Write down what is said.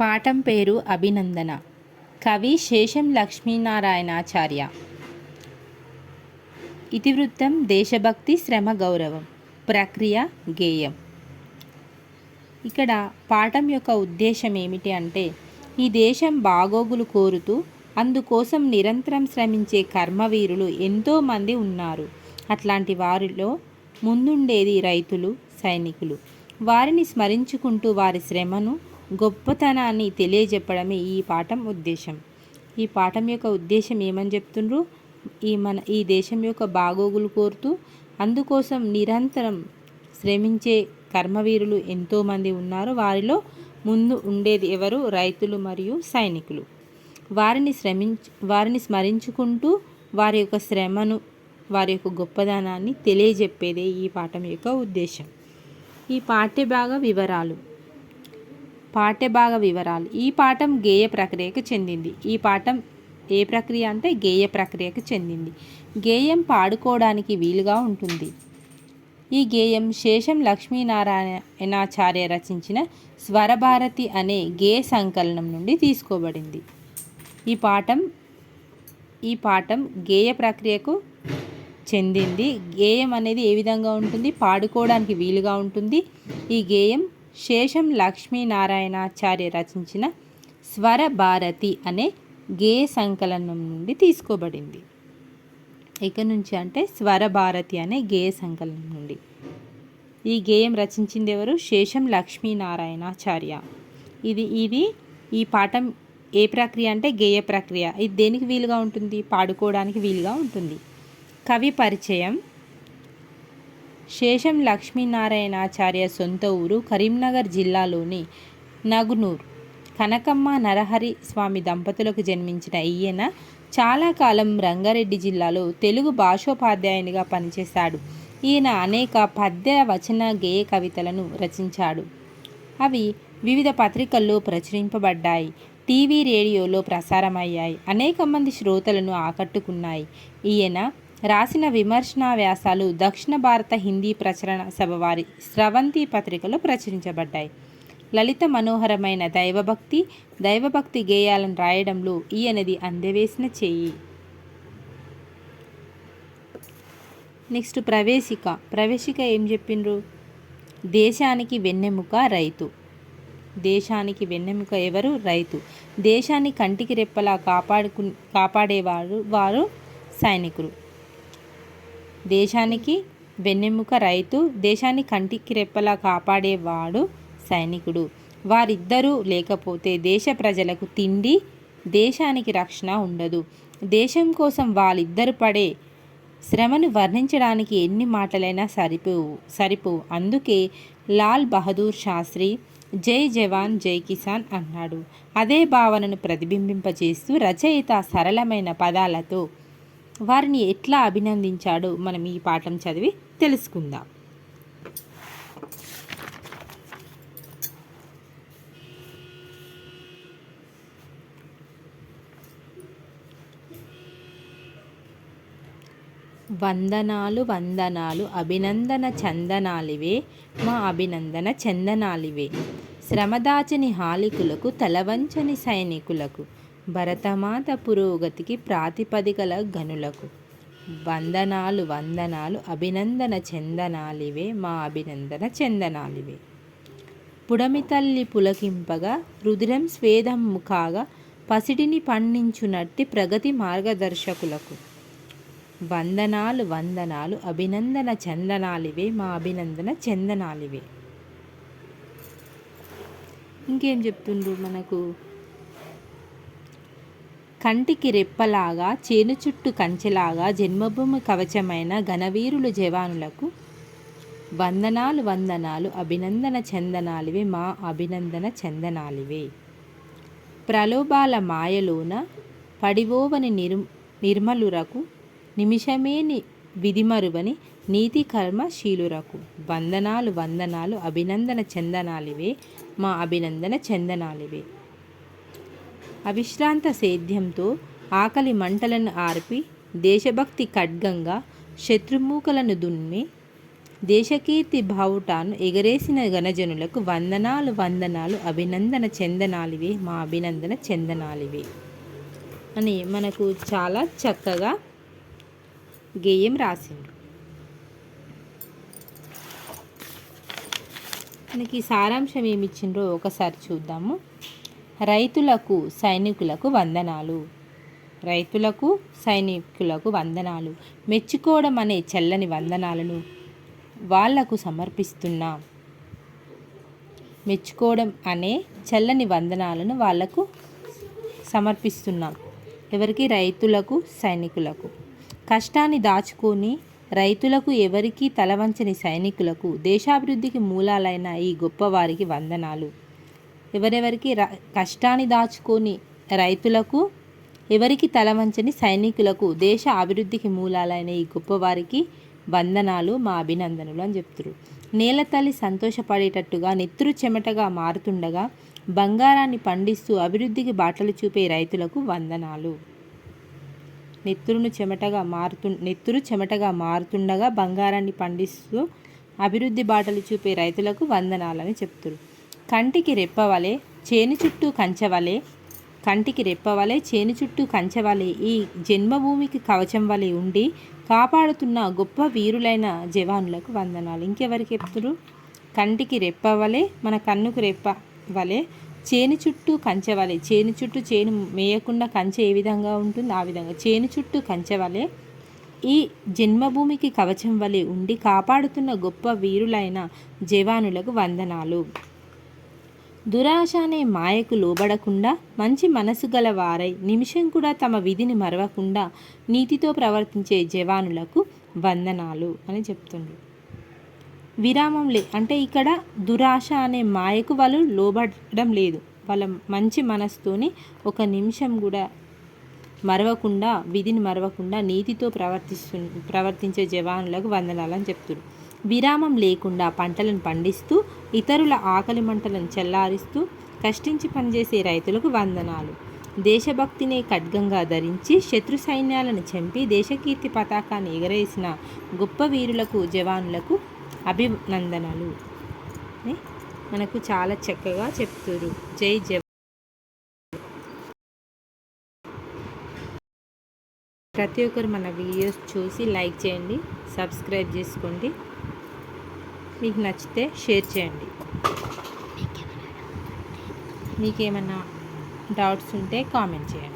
పాఠం పేరు అభినందన. కవి శేషం లక్ష్మీనారాయణాచార్య. ఇతివృత్తం దేశభక్తి శ్రమ గౌరవం. ప్రక్రియ గేయం. ఇక్కడ పాఠం యొక్క ఉద్దేశం ఏమిటి అంటే ఈ దేశం బాగోగులు కోరుతూ అందుకోసం నిరంతరం శ్రమించే కర్మవీరులు ఎంతోమంది ఉన్నారు. అట్లాంటి వారిలో ముందుండేది రైతులు సైనికులు. వారిని స్మరించుకుంటూ వారి శ్రమను గొప్పతనాన్ని తెలియజెప్పడమే ఈ పాఠం ఉద్దేశం. ఈ పాఠం యొక్క ఉద్దేశం ఏమని చెప్తుండ్రు? ఈ మన ఈ దేశం యొక్క బాగోగులు కోరుతూ అందుకోసం నిరంతరం శ్రమించే కర్మవీరులు ఎంతోమంది ఉన్నారు వారిలో ముందు ఉండేది ఎవరు? రైతులు మరియు సైనికులు. వారిని శ్రమించు వారిని స్మరించుకుంటూ వారి యొక్క శ్రమను వారి యొక్క గొప్పదనాన్ని తెలియజెప్పేదే ఈ పాఠం యొక్క ఉద్దేశం. ఈ పాఠ్యభాగ వివరాలు. పాఠ్యభాగ వివరాలు. ఈ పాఠం గేయ ప్రక్రియకు చెందింది. ఈ పాఠం ఏ ప్రక్రియ అంటే గేయ ప్రక్రియకు చెందింది. గేయం పాడుకోవడానికి వీలుగా ఉంటుంది. ఈ గేయం శేషం లక్ష్మీనారాయణాచార్య రచించిన స్వరభారతి అనే గేయ సంకలనం నుండి తీసుకోబడింది. ఈ పాఠం ఈ పాఠం గేయ ప్రక్రియకు చెందింది. గేయం అనేది ఏ విధంగా ఉంటుంది? పాడుకోవడానికి వీలుగా ఉంటుంది. ఈ గేయం శేషం లక్ష్మీనారాయణాచార్య రచించిన స్వర భారతి అనే గేయ సంకలనం నుండి తీసుకోబడింది. ఇక నుంచి అంటే స్వర భారతి అనే గేయ సంకలనం నుండి. ఈ గేయం రచించింది ఎవరు? శేషం లక్ష్మీనారాయణాచార్య. ఇది ఇది ఈ పాఠం ఏ ప్రక్రియ అంటే గేయ ప్రక్రియ. ఇది దేనికి వీలుగా ఉంటుంది? పాడుకోవడానికి వీలుగా ఉంటుంది. కవి పరిచయం శేషం లక్ష్మీనారాయణాచార్య సొంత ఊరు కరీంనగర్ జిల్లాలోని నగునూర్. కనకమ్మ నరహరి స్వామి దంపతులకు జన్మించిన ఈయన చాలా కాలం రంగారెడ్డి జిల్లాలో తెలుగు భాషోపాధ్యాయునిగా పనిచేశాడు. ఈయన అనేక పద్య వచన గేయ కవితలను రచించాడు. అవి వివిధ పత్రికల్లో ప్రచురింపబడ్డాయి. టీవీ రేడియోలో ప్రసారమయ్యాయి. అనేక మంది శ్రోతలను ఆకట్టుకున్నాయి. ఈయన రాసిన విమర్శనా వ్యాసాలు దక్షిణ భారత హిందీ ప్రచురణ సభ వారి స్రవంతి పత్రికలో ప్రచురించబడ్డాయి. లలిత మనోహరమైన దైవభక్తి దైవభక్తి గేయాలను రాయడంలో ఈయనది అందవేసిన చేయి. నెక్స్ట్ ప్రవేశిక. ప్రవేశిక ఏం చెప్పిండ్రు? దేశానికి వెన్నెముక రైతు. దేశానికి వెన్నెముక ఎవరు? రైతు. దేశాన్ని కంటికి రెప్పలా కాపాడుకు కాపాడేవారు వారు సైనికులు. దేశానికి వెన్నెముక రైతు దేశాన్ని కంటికి రెప్పలా కాపాడేవాడు సైనికుడు. వారిద్దరూ లేకపోతే దేశ ప్రజలకు తిండి దేశానికి రక్షణ ఉండదు. దేశం కోసం వాళ్ళిద్దరు పడే శ్రమను వర్ణించడానికి ఎన్ని మాటలైనా సరిపోవు సరిపోవు. అందుకే లాల్ బహదూర్ శాస్త్రి జై జవాన్ జై కిసాన్ అన్నాడు. అదే భావనను ప్రతిబింబింపజేస్తూ రచయిత సరళమైన పదాలతో వారిని ఎట్లా అభినందించాడో మనం ఈ పాఠం చదివి తెలుసుకుందాం. వందనాలు వందనాలు అభినందన చందనాలివే మా అభినందన చందనాలివే. శ్రమదాచని హాలికులకు తలవంచని సైనికులకు భరతమాత పురోగతికి ప్రాతిపదికల గనులకు వందనాలు వందనాలు అభినందన చందనాలివే మా అభినందన చందనాలివే. పుడమి తల్లి పులకింపగా రుధిరం స్వేదం ముఖాగా పసిడిని పండించునట్టి ప్రగతి మార్గదర్శకులకు. వందనాలు వందనాలు అభినందన చందనాలివే మా అభినందన చందనాలివే. ఇంకేం చెప్తుండ్రు మనకు? కంటికి రెప్పలాగా చేను చుట్టు కంచెలాగా జన్మభూమి కవచమైన ఘనవీరులు జవానులకు వందనాలు వందనాలు అభినందన చందనాలివే మా అభినందన చందనాలివే. ప్రలోభాల మాయలోన పడివోవని నిర్ నిర్మలురకు నిమిషమేని విధిమరువని నీతి కర్మశీలురకు వందనాలు వందనాలు అభినందన చందనాలివే మా అభినందన చందనాలివే. అవిశ్రాంత సేద్యంతో ఆకలి మంటలను ఆర్పి దేశభక్తి ఖడ్గంగా శత్రుమూకలను దున్ని దేశకీర్తి బావుటాను ఎగరేసిన గణజనులకు వందనాలు వందనాలు అభినందన చందనాలివే మా అభినందన చందనాలివే. అని మనకు చాలా చక్కగా గేయం రాసిండు. మనకి సారాంశం ఏమి ఇచ్చిండ్రో ఒకసారి చూద్దాము. రైతులకు సైనికులకు వందనాలు. రైతులకు సైనికులకు వందనాలు. మెచ్చుకోవడం అనే చల్లని వందనాలను వాళ్ళకు సమర్పిస్తున్నాం మెచ్చుకోవడం అనే చల్లని వందనాలను వాళ్ళకు సమర్పిస్తున్నాం ఎవరికి? రైతులకు సైనికులకు. కష్టాన్ని దాచుకొని రైతులకు ఎవరికీ తలవంచని సైనికులకు దేశాభివృద్ధికి మూలాలైన ఈ గొప్పవారికి వందనాలు. ఎవరెవరికి ర కష్టాన్ని దాచుకొని రైతులకు ఎవరికి తలవంచని సైనికులకు దేశ అభివృద్ధికి మూలాలైన ఈ గొప్పవారికి వందనాలు మా అభినందనలు అని చెప్తురు. నేల తల్లి సంతోషపడేటట్టుగా నెత్తురు చెమటగా మారుతుండగా బంగారాన్ని పండిస్తూ అభివృద్ధికి బాటలు చూపే రైతులకు వందనాలు. నెత్తురును చెమటగా మారుతు నెత్తురు చెమటగా మారుతుండగా బంగారాన్ని పండిస్తూ అభివృద్ధి బాటలు చూపే రైతులకు వందనాలని చెప్తురు. కంటికి రెప్పవలే చేను చుట్టూ కంచవలే కంటికి రెప్పవలే చేను చుట్టూ కంచవలే ఈ జన్మభూమికి కవచం వలె ఉండి కాపాడుతున్న గొప్ప వీరులైన జవానులకు వందనాలు. ఇంకెవరికి చెప్తురు కంటికి రెప్పవలే మన కన్నుకు రెప్ప వలె చేను చుట్టూ కంచె వలె చేను చుట్టూ చేను మేయకుండా కంచె ఏ విధంగా ఉంటుంది? ఆ విధంగా. చేను చుట్టూ కంచె వలె ఈ జన్మభూమికి కవచం వలె ఉండి కాపాడుతున్న గొప్ప వీరులైన జవానులకు వందనాలు. దురాశ అనే మాయకు లోబడకుండా మంచి మనసు గల వారై నిమిషం కూడా తమ విధిని మరవకుండా నీతితో ప్రవర్తించే జవానులకు వందనాలు అని చెప్తుండ్రు విరామం లే అంటే ఇక్కడ దురాశ అనే మాయకు వాళ్ళు లోబడడం లేదు. వాళ్ళ మంచి మనసుతోని ఒక నిమిషం కూడా మరవకుండా విధిని మరవకుండా నీతితో ప్రవర్తిస్తు ప్రవర్తించే జవానులకు వందనాలని చెప్తున్నారు విరామం లేకుండా పంటలను పండిస్తూ ఇతరుల ఆకలి మంటలను చల్లారిస్తూ కష్టించి పనిచేసే రైతులకు వందనాలు. దేశభక్తిని ఖడ్గంగా ధరించి శత్రు సైన్యాలను చంపి దేశకీర్తి పతాకాన్ని ఎగరేసిన గొప్ప వీరులకు జవానులకు అభినందనలు. మనకు చాలా చక్కగా చెప్తురు జై జవ. ప్రతి ఒక్కరు మన వీడియోస్ చూసి లైక్ చేయండి సబ్స్క్రైబ్ చేసుకోండి. మీకు నచ్చితే షేర్ చేయండి. మీకేమైనా డౌట్స్ ఉంటే కామెంట్ చేయండి.